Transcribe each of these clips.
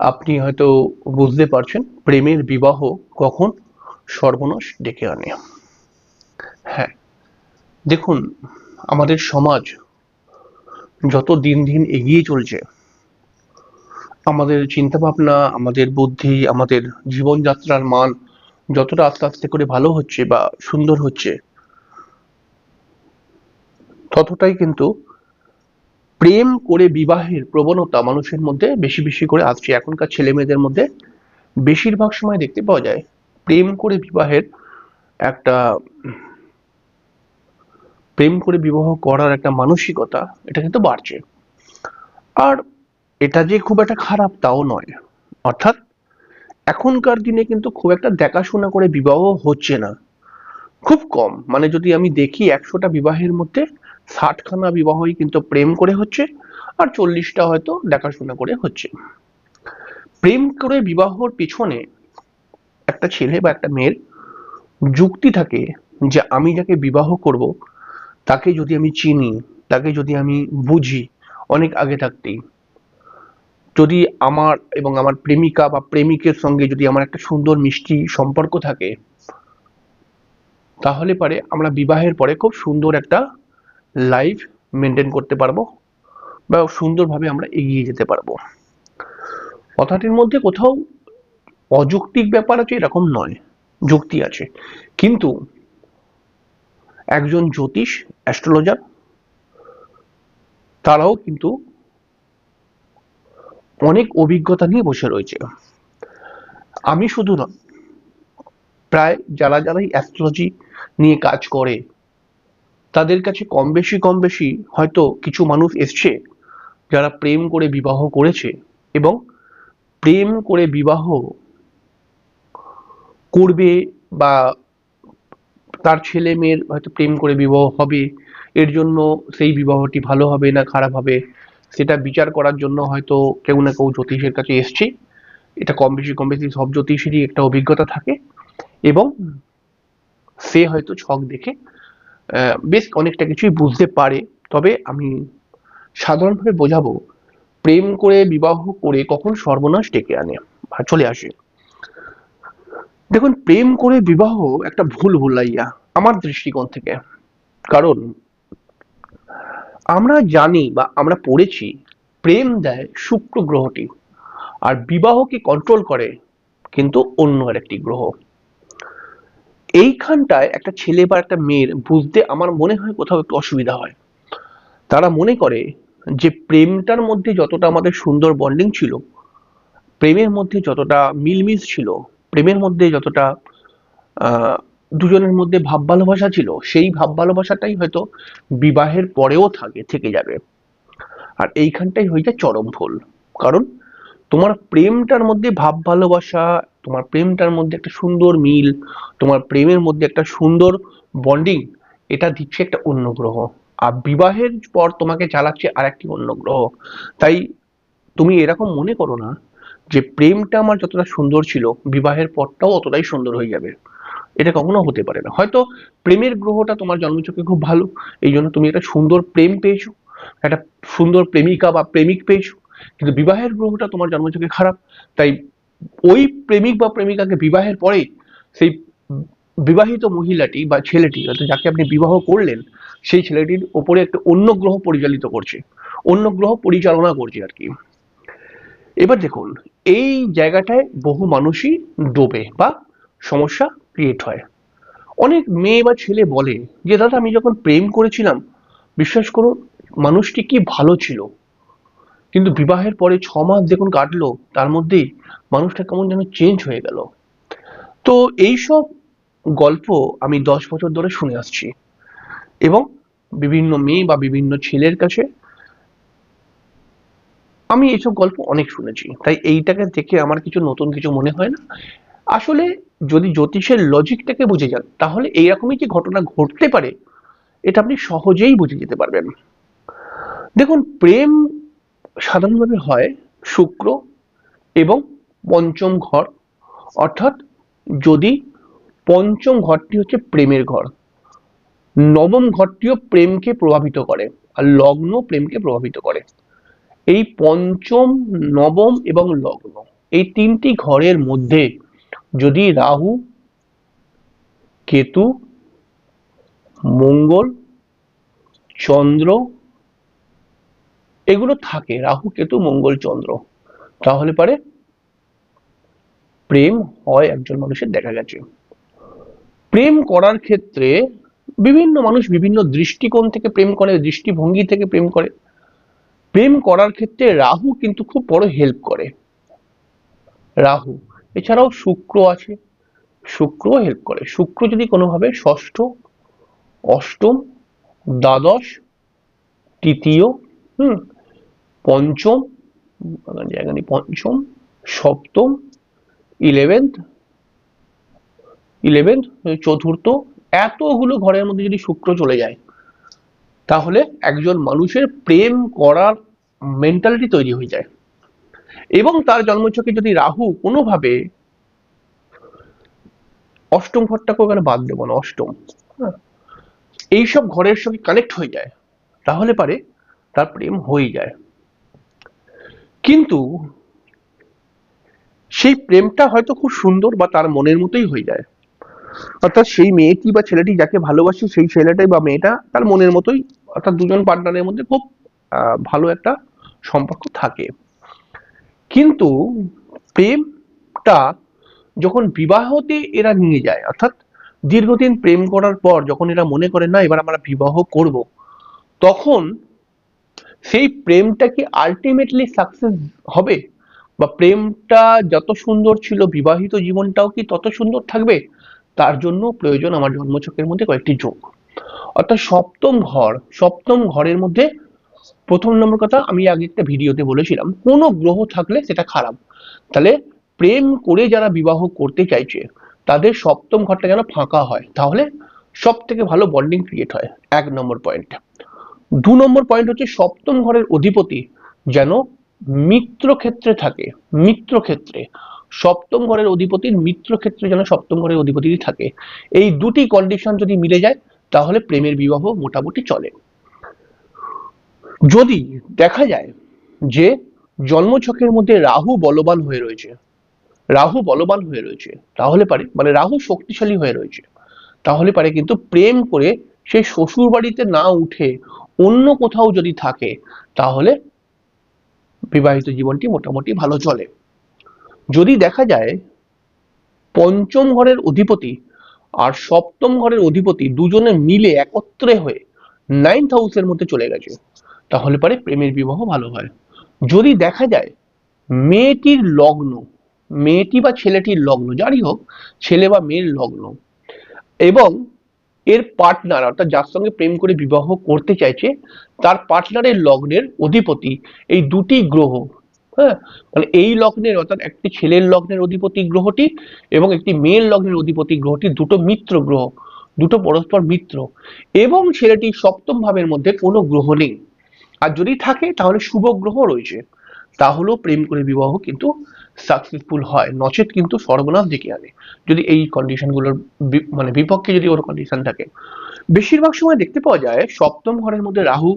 আপনি হয়তো বুঝতে পারছেন, প্রেমের বিবাহ কখন সর্বনাশ ডেকে আনে। হ্যাঁ দেখুন, আমাদের সমাজ যত দিন দিন এগিয়ে চলছে, আমাদের চিন্তাভাবনা, আমাদের বুদ্ধি, আমাদের জীবনযাত্রার মান যতটা আস্তে আস্তে করে ভালো হচ্ছে বা সুন্দর হচ্ছে, ততটাই কিন্তু প্রেম করে বিবাহের প্রবণতা মানুষের মধ্যে বেশি বেশি করে আসছে। এখনকার ছেলে মেয়েদের মধ্যে বেশিরভাগ সময় দেখতে পাওয়া যায় প্রেম করে বিবাহের একটা, প্রেম করে বিবাহ করার একটা মানসিকতা এটা কিন্তু বাড়ছে। আর এটা যে খুব একটা খারাপ তাও নয়। অর্থাৎ এখনকার দিনে কিন্তু খুব একটা দেখাশোনা করে বিবাহ হচ্ছে না। খুব কম। মানে যদি আমি দেখি একশোটা বিবাহের মধ্যে ষাটখানা বিবাহই কিন্তু প্রেম করে হচ্ছে, আর চল্লিশটা হয়তো দেখাশোনা করে হচ্ছে। প্রেম করে বিবাহর পিছনে একটা ছেলে বা একটা মেয়ের যুক্তি থাকে যে আমি যাকে বিবাহ করব, তাকে যদি আমি চিনি, তাকে যদি আমি বুঝি, অনেক আগে থাকতেই। যদি আমার এবং আমার প্রেমিকা বা প্রেমিকের সঙ্গে যদি আমার একটা সুন্দর মিষ্টি সম্পর্ক থাকে, তাহলে পারে আমরা বিবাহের পরে খুব সুন্দর একটা লাইফ মেনটেন করতে পারব বা সুন্দরভাবে আমরা এগিয়ে যেতে পারব। কথাটির মধ্যে কোথাও অযৌক্তিক ব্যাপার আছে এরকম নয়, যুক্তি আছে। কিন্তু একজন জ্যোতিষ অ্যাস্ট্রোলজার তারাও কিন্তু অনেক অভিজ্ঞতা নিয়ে বসে রয়েছে। আমি শুধু নয়, প্রায় যারা যারাই অ্যাস্ট্রোলজি নিয়ে কাজ করে তাদের কাছে কম বেশি কম বেশি হয়তো কিছু মানুষ এসছে যারা প্রেম করে বিবাহ করেছে এবং প্রেম করে বিবাহ করবে বা তার ছেলে মেয়ের হয়তো প্রেম করে বিবাহ হবে, এর জন্য সেই বিবাহটি ভালো হবে না খারাপ হবে, সেটা বিচার করার জন্য হয়তো কেউ না কেউ জ্যোতিষের কাছে এসছে। এটা কম বেশি কম বেশি সব জ্যোতিষেরই একটা অভিজ্ঞতা থাকে এবং সে হয়তো ছক দেখে বেশ অনেকটা কিছুই বুঝতে পারে। তবে আমি সাধারণভাবে বোঝাবো, প্রেম করে বিবাহ করে কখন সর্বনাশ ডেকে আনে? চলে আসে। দেখুন, প্রেম করে বিবাহ একটা ভুল ভুলাইয়া আমার দৃষ্টিকোণ থেকে। কারণ আমরা জানি বা আমরা পড়েছি, প্রেম দেয় শুক্র গ্রহটি। আর বিবাহকে কন্ট্রোল করে কিন্তু অন্য আরেকটি গ্রহ। এইখানটায় একটা ছেলে বা একটা মেয়ের বুঝতে আমার মনে হয় কোথাও একটু অসুবিধা হয়। তারা মনে করে যে প্রেমটার মধ্যে যতটা আমাদের সুন্দর বন্ডিং ছিল, প্রেমের মধ্যে যতটা মিলমিশ ছিল, প্রেমের মধ্যে যতটা দুজনের মধ্যে ভাব ভালোবাসা ছিল, সেই ভাব ভালোবাসাটাই হয়তো বিবাহের পরেও থাকে, থেকে যাবে। আর এইখানটাই হয়ে যায় চরম ভুল। কারণ তোমার প্রেমটার মধ্যে ভাব ভালোবাসা তোমার প্রেমটার মধ্যে একটা সুন্দর মিল, তোমার প্রেমের মধ্যে একটা সুন্দর বন্ডিং এটা দিচ্ছে একটা অন্য গ্রহ। আর বিবাহের পর তোমাকে চালাচ্ছে আর একটি অন্য গ্রহ। তাই তুমি এরকম মনে করো না যে প্রেমটা আমার যতটা সুন্দর ছিল, বিবাহের পরটাও অতটাই সুন্দর হয়ে যাবে। এটা কখনো হতে পারে না। হয়তো প্রেমের গ্রহটা তোমার জন্মচক্রে খুব ভালো, এই জন্য তুমি একটা সুন্দর প্রেম পেয়েছ, একটা সুন্দর প্রেমিকা বা প্রেমিক পেয়েছ, কিন্তু বিবাহের গ্রহটা তোমার জন্মচক্রে খারাপ। তাই ওই প্রেমিক বা প্রেমিকাকে বিবাহের পরে সেই বিবাহিত মহিলাটি বা ছেলেটি, অর্থাৎ যাকে আপনি বিবাহ করলেন, সেই ছেলেটির ওপরে একটা অন্য গ্রহ পরিচালিত করছে। অন্য গ্রহ পরিচালনা করছে আর কি। এবার দেখুন, এই জায়গাটায় বহু মানুষই ডোবে বা সমস্যা ক্রিয়েট হয়। অনেক মেয়ে বা ছেলে বলে যে, দাদা, আমি যখন প্রেম করেছিলাম, বিশ্বাস করুন, মানুষটি কি ভালো ছিল? কিন্তু বিবাহের পরে ছ মাস দেখুন কাটলো, তার মধ্যেই মানুষটা কেমন যেন চেঞ্জ হয়ে গেল। তো এইসব গল্প আমি দশ বছর ধরে শুনে আসছি। এবং বিভিন্ন মেয়ে বা বিভিন্ন ছেলের কাছে আমি এইসব গল্প অনেক শুনেছি। তাই এইটাকে দেখে আমার কিছু নতুন কিছু মনে হয় না। আসলে যদি জ্যোতিষের লজিকটাকে বুঝে যান, তাহলে এইরকমই যে ঘটনা ঘটতে পারে? এটা আপনি সহজেই বুঝে যেতে পারবেন। দেখুন, প্রেম সাধারণভাবে হয় শুক্র এবং পঞ্চম ঘর। অর্থাৎ যদি পঞ্চম ঘরটি হচ্ছে প্রেমের ঘর, নবম ঘরটিও প্রেমকে প্রভাবিত করে আর লগ্ন প্রেমকে প্রভাবিত করে। এই পঞ্চম, নবম এবং লগ্ন, এই তিনটি ঘরের মধ্যে যদি রাহু, কেতু, মঙ্গল, চন্দ্র এগুলো থাকে। রাহু, কেতু, মঙ্গল, চন্দ্র। তাহলে পারে প্রেম হয় একজন মানুষের দেখা গেছে। প্রেম করার ক্ষেত্রে বিভিন্ন মানুষ বিভিন্ন দৃষ্টিকোণ থেকে প্রেম করে, দৃষ্টিভঙ্গি থেকে প্রেম করে। প্রেম করার ক্ষেত্রে রাহু কিন্তু খুব বড় হেল্প করে। রাহু, এছাড়াও শুক্র আছে। শুক্র হেল্প করে। শুক্র যদি কোনোভাবে ষষ্ঠ, অষ্টম, দ্বাদশ, তৃতীয়, হুম পঞ্চম জায়গা নেই পঞ্চম সপ্তম ইলেভেন্থ ইলেভেন্থ চতুর্থ এতগুলো ঘরের মধ্যে যদি শুক্র চলে যায় তাহলে একজন মানুষের প্রেম করার মেন্টালিটি তৈরি হয়ে যায়। এবং তার জন্মছকে যদি রাহু কোনোভাবে অষ্টম ঘরটাকে ওখানে বাদ দেবো না অষ্টম। হ্যাঁ, এইসব ঘরের সঙ্গে কানেক্ট হয়ে যায় তাহলে পারে তার প্রেম হয়ে যায়। কিন্তু সেই প্রেমটা হয়তো খুব সুন্দর বা তার মনের মতোই হয়ে যায়। অর্থাৎ সেই মেয়েটি বা ছেলেটি যাকে ভালোবাসি, সেই ছেলেটাই বা মেয়েটা তার মনের মতোই, অর্থাৎ দুজন পার্টনারের মধ্যে খুব ভালো একটা সম্পর্ক থাকে। কিন্তু প্রেমটা যখন বিবাহতে এরা নিয়ে যায়, অর্থাৎ দীর্ঘদিন প্রেম করার পর যখন এরা মনে করে, না, এবার আমরা বিবাহ করব, তখন সেই প্রেমটা কি আলটিমেটলি সাকসেস হবে? বা প্রেমটা যত সুন্দর ছিল, বিবাহিত জীবনটাও কি তত সুন্দর থাকবে? তার জন্য প্রয়োজন আমার জন্মছকের মধ্যে কয়েকটি যোগ। অর্থাৎ সপ্তম ঘর, সপ্তম ঘরের মধ্যে প্রথম নম্বর কথা আমি আগে একটা ভিডিওতে বলেছিলাম, কোনো গ্রহ থাকলে সেটা খারাপ। তাহলে প্রেম করে যারা বিবাহ করতে চাইছে, তাদের সপ্তম ঘরটা যেন ফাঁকা হয়, তাহলে সব থেকে ভালো বন্ডিং ক্রিয়েট হয়। এক নম্বর পয়েন্ট দু নম্বর পয়েন্ট হচ্ছে সপ্তম ঘরের অধিপতি যেন মিত্র ক্ষেত্রে থাকে মিত্র ক্ষেত্রে সপ্তম ঘরের অধিপতির মিত্র ক্ষেত্রে যেন সপ্তম ঘরের অধিপতি থাকে। এই দুটি কন্ডিশন যদি মিলে যায়, তাহলে প্রেমের বিবাহ মোটামুটি চলে। যদি দেখা যায় যে জন্মছকের মধ্যে রাহু বলবান হয়ে রয়েছে, রাহু বলবান হয়ে রয়েছে, তাহলে পারে মানে রাহু শক্তিশালী হয়ে রয়েছে, তাহলে পারে কিন্তু প্রেম করে সেই শ্বশুর বাড়িতে না উঠে অন্য কোথাও যদি থাকে, তাহলে বিবাহিত জীবনটি মোটামুটি ভালো চলে। যদি দেখা যায়, পঞ্চম ঘরের অধিপতি আর সপ্তম ঘরের অধিপতি দুজনে মিলে একত্রে হয়ে নাইন্থ হাউসের মধ্যে চলে গেছে, তাহলে পরে প্রেমের বিবাহ ভালো হয়। যদি দেখা যায়, মেয়েটির লগ্ন, মেয়েটি বা ছেলেটির লগ্ন, যারই হোক, ছেলে বা মেয়ের লগ্ন, এবং এর পার্টনার অর্থাৎ যার সঙ্গে প্রেম করে বিবাহ করতে চাইছে, তার পার্টনারের লগ্নের অধিপতি এই দুটি গ্রহ। হ্যাঁ? এই লগ্নের, অর্থাৎ একটি ছেলের লগ্নের অধিপতি গ্রহটি এবং একটি মেয়ের লগ্নের অধিপতি গ্রহটি দুটো মিত্র গ্রহ, দুটো পরস্পর মিত্র। এবং ছেলেটি সপ্তম ভাবের মধ্যে কোনো গ্রহ নেই। আর যদি থাকে, তাহলে শুভ গ্রহ রয়েছে। তাহলেও প্রেম করে বিবাহ কিন্তু সাকসেসফুল হয়, নচেত কিন্তু সর্বনাশ ডেকে আনে। যদি এই কন্ডিশনগুলোর মানে বিপক্ষে যদি কোনো কন্ডিশন থাকে। বেশিরভাগ সময় দেখতে পাওয়া যায়, সপ্তম ঘরের মধ্যে রাহু,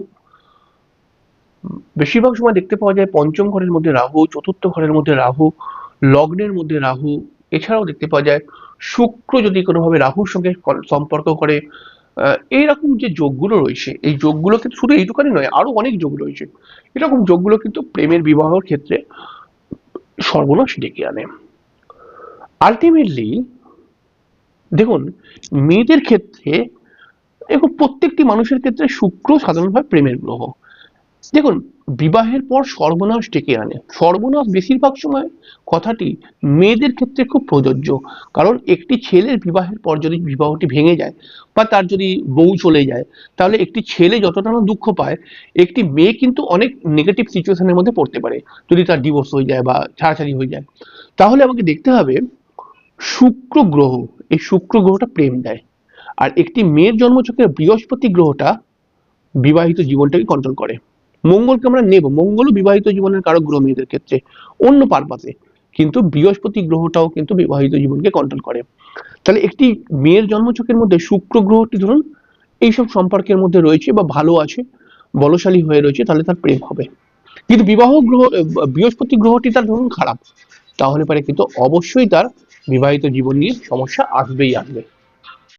বেশিরভাগ সময় দেখতে পাওয়া যায় পঞ্চম ঘরের মধ্যে রাহু, চতুর্থ ঘরের মধ্যে রাহু, লগ্নের মধ্যে রাহু, এছাড়াও দেখতে পাওয়া যায় শুক্র যদি কোনোভাবে রাহুর সঙ্গে সম্পর্ক করে এইরকম যে যোগগুলো রয়েছে, এই যোগগুলো কিন্তু শুধু এইটুকানি নয়, আরও অনেক যোগ রয়েছে। এরকম যোগগুলো কিন্তু প্রেমের বিবাহের ক্ষেত্রে সর্বনাশ ডেকে আনে। আলটিমেটলি দেখুন, মেয়েদের ক্ষেত্রে এবং প্রত্যেকটি মানুষের ক্ষেত্রে শুক্র সাধারণভাবে প্রেমের গ্রহ। দেখুন, বিবাহের পর সর্বনাশ ডেকে আনে। সর্বনাশ বেশিরভাগ সময় কথাটি মেয়েদের ক্ষেত্রে খুব প্রযোজ্য। কারণ একটি ছেলের বিবাহের পর যদি বিবাহটি ভেঙে যায় বা তার যদি বউ চলে যায়, তাহলে একটি ছেলে যতটা না দুঃখ পায়, একটি মেয়ে কিন্তু অনেক নেগেটিভ সিচুয়েশনের মধ্যে পড়তে পারে। যদি তার ডিভোর্স হয়ে যায় বা ছাড়াছাড়ি হয়ে যায়। তাহলে আমাকে দেখতে হবে, শুক্র গ্রহ, এই শুক্র গ্রহটা প্রেম দেয়। আর একটি মেয়ের জন্মচক্রের বৃহস্পতি গ্রহটা বিবাহিত জীবনটাকে কন্ট্রোল করে। মঙ্গলকে আমরা নেব। মঙ্গলও বিবাহিত জীবনের কারক গ্রহ মেয়েদের ক্ষেত্রে অন্য পারপাসে। কিন্তু বৃহস্পতি গ্রহটাও কিন্তু বিবাহিত জীবনকে কন্ট্রোল করে। তাহলে একটি মেয়ের জন্মচক্রের মধ্যে শুক্র গ্রহটি ধরুন, এইসব সম্পর্কের মধ্যে রয়েছে বা ভালো আছে, বলশালী হয়ে রয়েছে, তাহলে তার প্রেম হবে। কিন্তু বিবাহ গ্রহ, বৃহস্পতি গ্রহটি তার ধরুন খারাপ। তাহলে পারে কিন্তু অবশ্যই তার বিবাহিত জীবন নিয়ে সমস্যা আসবেই আসবে।